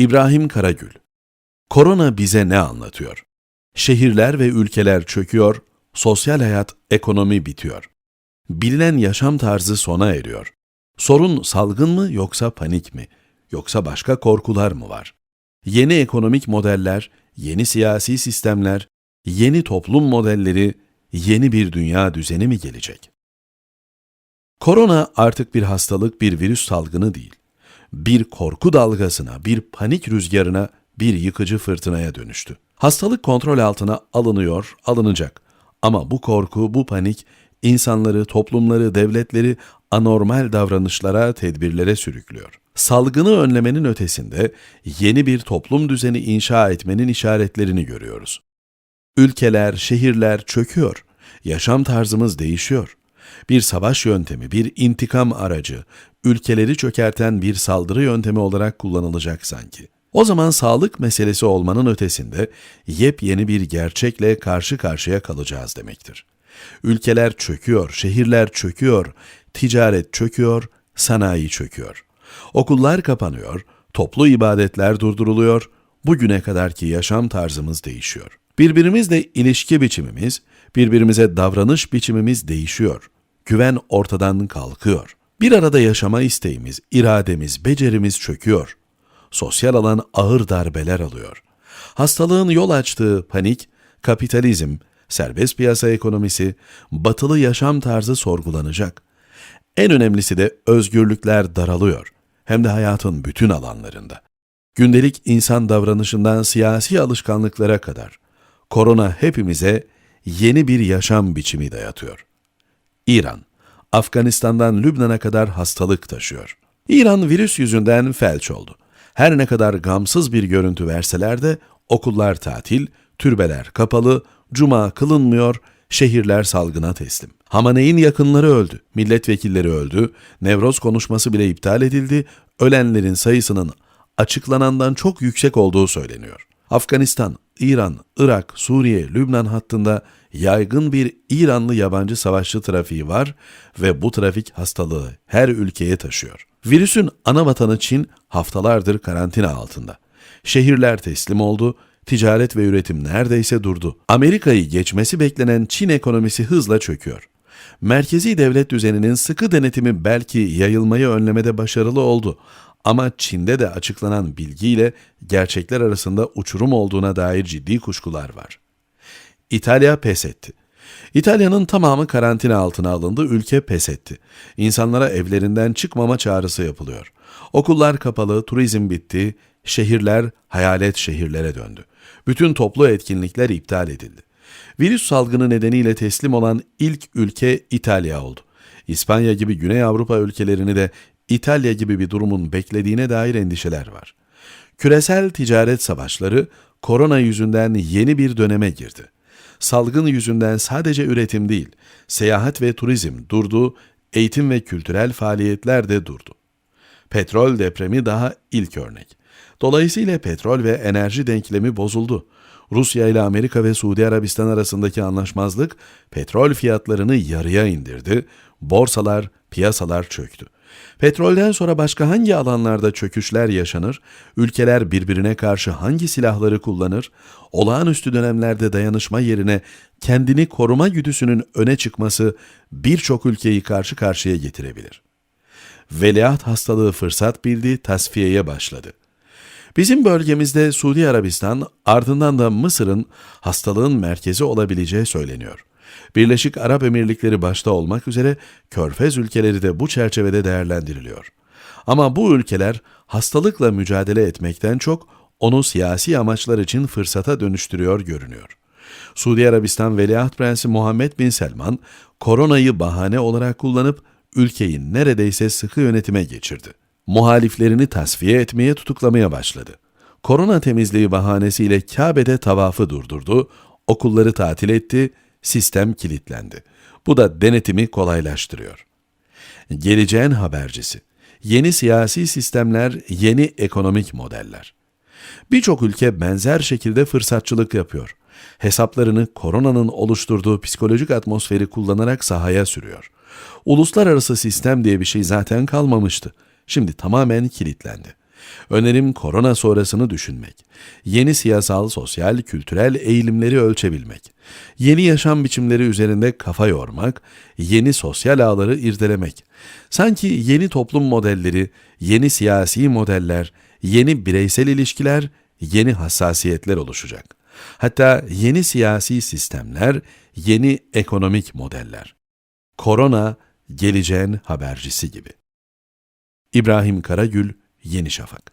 İbrahim Karagül Korona bize ne anlatıyor? Şehirler ve ülkeler çöküyor, sosyal hayat, ekonomi bitiyor. Bilinen yaşam tarzı sona eriyor. Sorun salgın mı yoksa panik mi? Yoksa başka korkular mı var? Yeni ekonomik modeller, yeni siyasi sistemler, yeni toplum modelleri, yeni bir dünya düzeni mi gelecek? Korona artık bir hastalık, bir virüs salgını değil. Bir korku dalgasına, bir panik rüzgarına, bir yıkıcı fırtınaya dönüştü. Hastalık kontrol altına alınıyor, alınacak. Ama bu korku, bu panik insanları, toplumları, devletleri anormal davranışlara, tedbirlere sürüklüyor. Salgını önlemenin ötesinde yeni bir toplum düzeni inşa etmenin işaretlerini görüyoruz. Ülkeler, şehirler çöküyor. Yaşam tarzımız değişiyor. Bir savaş yöntemi, bir intikam aracı, ülkeleri çökerten bir saldırı yöntemi olarak kullanılacak sanki. O zaman sağlık meselesi olmanın ötesinde yepyeni bir gerçekle karşı karşıya kalacağız demektir. Ülkeler çöküyor, şehirler çöküyor, ticaret çöküyor, sanayi çöküyor. Okullar kapanıyor, toplu ibadetler durduruluyor, bugüne kadarki yaşam tarzımız değişiyor. Birbirimizle ilişki biçimimiz, birbirimize davranış biçimimiz değişiyor. Güven ortadan kalkıyor. Bir arada yaşama isteğimiz, irademiz, becerimiz çöküyor. Sosyal alan ağır darbeler alıyor. Hastalığın yol açtığı panik, kapitalizm, serbest piyasa ekonomisi, batılı yaşam tarzı sorgulanacak. En önemlisi de özgürlükler daralıyor. Hem de hayatın bütün alanlarında. Gündelik insan davranışından siyasi alışkanlıklara kadar korona hepimize yeni bir yaşam biçimi dayatıyor. İran, Afganistan'dan Lübnan'a kadar hastalık taşıyor. İran virüs yüzünden felç oldu. Her ne kadar gamsız bir görüntü verseler de okullar tatil, türbeler kapalı, cuma kılınmıyor, şehirler salgına teslim. Hamaney'in yakınları öldü, milletvekilleri öldü, Nevroz konuşması bile iptal edildi, ölenlerin sayısının açıklanandan çok yüksek olduğu söyleniyor. Afganistan, İran, Irak, Suriye, Lübnan hattında yaygın bir İranlı yabancı savaşçı trafiği var ve bu trafik hastalığı her ülkeye taşıyor. Virüsün ana vatanı Çin haftalardır karantina altında. Şehirler teslim oldu, ticaret ve üretim neredeyse durdu. Amerika'yı geçmesi beklenen Çin ekonomisi hızla çöküyor. Merkezi devlet düzeninin sıkı denetimi belki yayılmayı önlemede başarılı oldu ama Çin'de de açıklanan bilgiyle gerçekler arasında uçurum olduğuna dair ciddi kuşkular var. İtalya pes etti. İtalya'nın tamamı karantina altına alındı, ülke pes etti. İnsanlara evlerinden çıkmama çağrısı yapılıyor. Okullar kapalı, turizm bitti, şehirler hayalet şehirlere döndü. Bütün toplu etkinlikler iptal edildi. Virüs salgını nedeniyle teslim olan ilk ülke İtalya oldu. İspanya gibi Güney Avrupa ülkelerini de İtalya gibi bir durumun beklediğine dair endişeler var. Küresel ticaret savaşları korona yüzünden yeni bir döneme girdi. Salgın yüzünden sadece üretim değil, seyahat ve turizm durdu, eğitim ve kültürel faaliyetler de durdu. Petrol depremi daha ilk örnek. Dolayısıyla petrol ve enerji denklemi bozuldu. Rusya ile Amerika ve Suudi Arabistan arasındaki anlaşmazlık petrol fiyatlarını yarıya indirdi, borsalar, piyasalar çöktü. Petrolden sonra başka hangi alanlarda çöküşler yaşanır? Ülkeler birbirine karşı hangi silahları kullanır? Olağanüstü dönemlerde dayanışma yerine kendini koruma güdüsünün öne çıkması birçok ülkeyi karşı karşıya getirebilir. Veliaht hastalığı fırsat bildi, tasfiyeye başladı. Bizim bölgemizde Suudi Arabistan ardından da Mısır'ın hastalığın merkezi olabileceği söyleniyor. Birleşik Arap Emirlikleri başta olmak üzere Körfez ülkeleri de bu çerçevede değerlendiriliyor. Ama bu ülkeler hastalıkla mücadele etmekten çok onu siyasi amaçlar için fırsata dönüştürüyor görünüyor. Suudi Arabistan Veliaht Prensi Muhammed Bin Selman, koronayı bahane olarak kullanıp ülkeyi neredeyse sıkı yönetime geçirdi. Muhaliflerini tasfiye etmeye tutuklamaya başladı. Korona temizliği bahanesiyle Kabe'de tavafı durdurdu, okulları tatil etti, sistem kilitlendi. Bu da denetimi kolaylaştırıyor. Geleceğin habercisi. Yeni siyasi sistemler, yeni ekonomik modeller. Birçok ülke benzer şekilde fırsatçılık yapıyor. Hesaplarını koronanın oluşturduğu psikolojik atmosferi kullanarak sahaya sürüyor. Uluslararası sistem diye bir şey zaten kalmamıştı. Şimdi tamamen kilitlendi. Önerim korona sonrasını düşünmek. Yeni siyasal, sosyal, kültürel eğilimleri ölçebilmek. Yeni yaşam biçimleri üzerinde kafa yormak, yeni sosyal ağları irdelemek. Sanki yeni toplum modelleri, yeni siyasi modeller, yeni bireysel ilişkiler, yeni hassasiyetler oluşacak. Hatta yeni siyasi sistemler, yeni ekonomik modeller. Korona, geleceğin habercisi gibi. İbrahim Karagül, Yeni Şafak